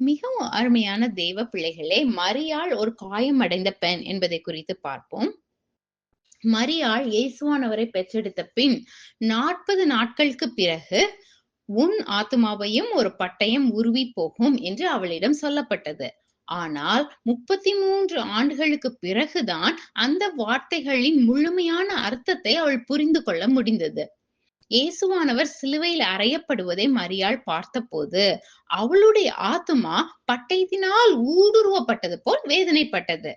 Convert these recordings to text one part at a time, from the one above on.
மிகவும் அருமையான தெய்வ பிள்ளைகளே மரியாள் ஒரு காயமடைந்த பெண் என்பதை குறித்து பார்ப்போம். மரியாள் இயேசுவானவரை பெற்றெடுத்த பின் நாற்பது நாட்களுக்கு பிறகு உன் ஆத்மாவையும் ஒரு பட்டயம் உருவி போகும் என்று அவளிடம் சொல்லப்பட்டது. ஆனால் முப்பத்தி மூன்று ஆண்டுகளுக்கு பிறகுதான் அந்த வார்த்தைகளின் முழுமையான அர்த்தத்தை அவள் புரிந்து கொள்ள முடிந்தது. இயேசுவானவர் சிலுவையில் அறையப்படுவதை மரியாள் பார்த்தபோது அவளுடைய ஆத்மா பட்டயத்தினால் ஊடுருவப்பட்டது போல் வேதனைப்பட்டது.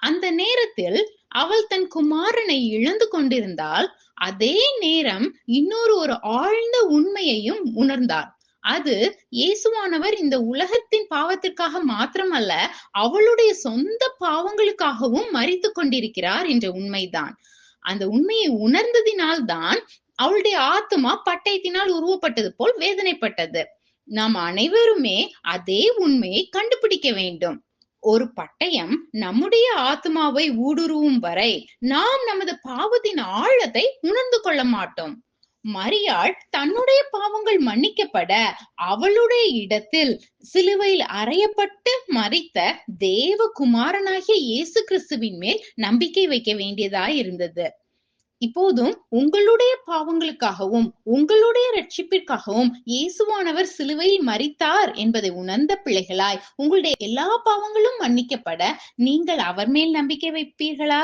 அந்த நேரத்தில் அவள் தன் குமாரனை இழந்து கொண்டிருந்தால் அதே நேரம் இன்னொரு ஒரு ஆழ்ந்த உண்மையையும் உணர்ந்தார். அது இயேசுவானவர் இந்த உலகத்தின் பாவத்திற்காக மாத்திரமல்ல அவளுடைய சொந்த பாவங்களுக்காகவும் மறித்து கொண்டிருக்கிறார் என்ற உண்மைதான். அந்த உண்மையை உணர்ந்ததினால்தான் அவளுடைய ஆத்மா பட்டயத்தினால் உருவப்பட்டது போல் வேதனைப்பட்டது. நாம் அனைவருமே அதே உண்மையை கண்டுபிடிக்க வேண்டும். ஒரு பட்டயம் நம்முடைய ஆத்மாவை ஊடுருவும் வரை நாம் நமது பாவத்தின் ஆழத்தை உணர்ந்து கொள்ள மாட்டோம். மரியாள் தன்னுடைய பாவங்கள் மன்னிக்கப்பட அவளுடைய இடத்தில் சிலுவையில் அறையப்பட்டு மறித்த தேவ குமாரனாகிய இயேசு கிறிஸ்துவின் மேல் நம்பிக்கை வைக்க வேண்டியதாய் இருந்தது இப்போதும் உங்களுடைய பாவங்களுக்காகவும் உங்களுடைய ரட்சிப்பிற்காகவும் இயேசுவானவர் சிலுவையில் மறித்தார் என்பதை உணர்ந்த பிள்ளைகளாய் உங்களுடைய எல்லா பாவங்களும் மன்னிக்கப்பட நீங்கள் அவர் மேல் நம்பிக்கை வைப்பீர்களா?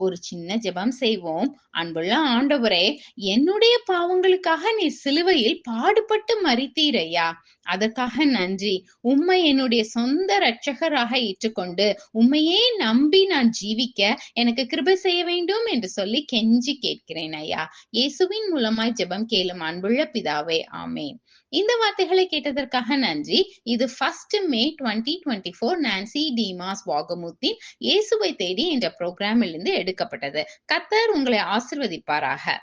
ஒரு சின்ன ஜெபம் செய்வோம். அன்புள்ள ஆண்டவரே என்னுடைய பாவங்களுக்காக நீ சிலுவையில் பாடுபட்டு மறித்தீரையா அதற்காக நன்றி. உம்மை என்னுடைய சொந்த இரட்சகராக ஏற்றுக்கொண்டு உம்மையே நம்பி நான் ஜீவிக்க எனக்கு கிருபை செய்ய வேண்டும் என்று சொல்லி கெஞ்சி கேட்கிறேன் ஐயா. இயேசுவின் மூலமாய் ஜெபம் கேளும் அன்புள்ள பிதாவே ஆமேன். இந்த வார்த்தைகளை கேட்டதற்காக நன்றி. இது first May twenty twenty four Nancy Dimas வாகமுத்தின் இயேசுவை தேடி என்ற ப்ரோக்ராமிலிருந்து இருந்து எடுக்கப்பட்டது. கத்தர் உங்களை ஆசிர்வதிப்பாராக.